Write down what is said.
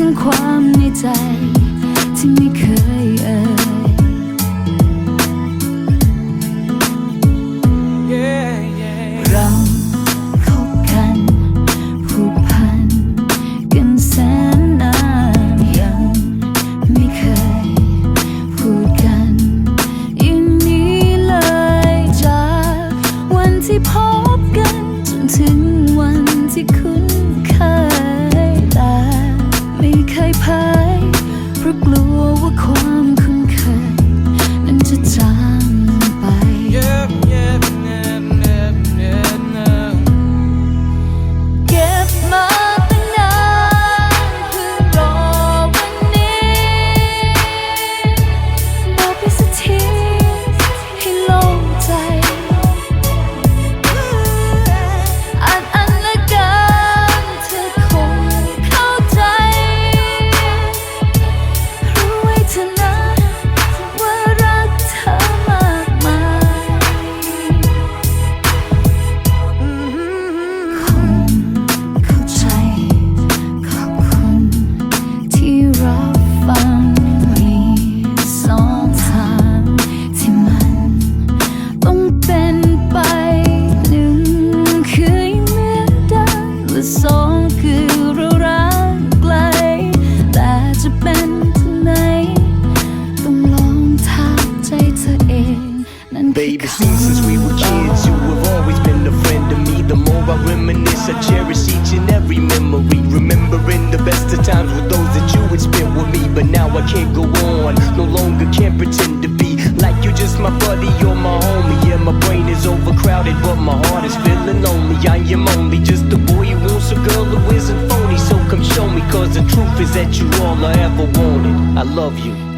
ถึงความในใจ ที่ไม่เคย Lũa. It seems since we were kids, you have always been a friend to me. The more I reminisce, I cherish each and every memory. Remembering the best of times with those that you had spent with me. But now I can't go on, no longer can pretend to be like you're just my buddy or my homie. Yeah, my brain is overcrowded, but my heart is feeling lonely. I am only just a boy who wants a girl who isn't phony. So come show me, cause the truth is that you all I ever wanted. I love you.